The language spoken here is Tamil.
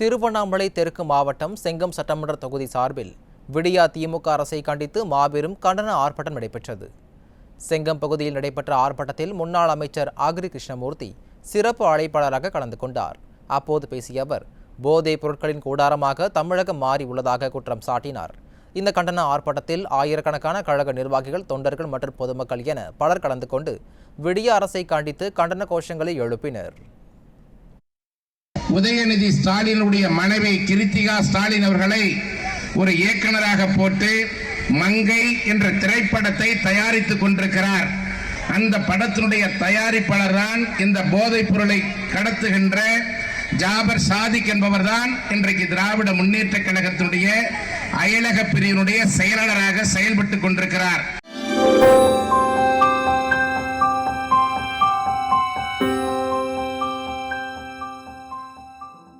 திருவண்ணாமலை தெற்கு மாவட்டம் செங்கம் சட்டமன்ற தொகுதி சார்பில் விடியா திமுக அரசை கண்டித்து மாபெரும் கண்டன ஆர்ப்பாட்டம் நடைபெற்றது. செங்கம் பகுதியில் நடைபெற்ற ஆர்ப்பாட்டத்தில் முன்னாள் அமைச்சர் ஆகிரி கிருஷ்ணமூர்த்தி சிறப்பு அழைப்பாளராக கலந்து கொண்டார். அப்போது பேசிய அவர் போதைப் பொருட்களின் கூடாரமாக தமிழகம் மாறி உள்ளதாக குற்றம் சாட்டினார். இந்த கண்டன ஆர்ப்பாட்டத்தில் ஆயிரக்கணக்கான கழக நிர்வாகிகள் தொண்டர்கள் மற்றும் பொதுமக்கள் என பலர் கலந்து கொண்டு விடிய அரசை கண்டித்து கண்டன கோஷங்களை எழுப்பினர். உதயநிதி ஸ்டாலினுடைய மனைவி கிருத்திகா ஸ்டாலின் அவர்களை ஒரு இயக்குநராக போட்டு மங்கை என்ற திரைப்படத்தை தயாரித்துக் கொண்டிருக்கிறார். அந்த படத்தினுடைய தயாரிப்பாளர் தான் இந்த போதைப் பொருளை கடத்துகின்ற ஜாபர் சாதிக் என்பவர் தான் இன்றைக்கு திராவிட முன்னேற்ற கழகத்தினுடைய அயலக பிரிவினுடைய செயலாளராக செயல்பட்டுக் கொண்டிருக்கிறார்.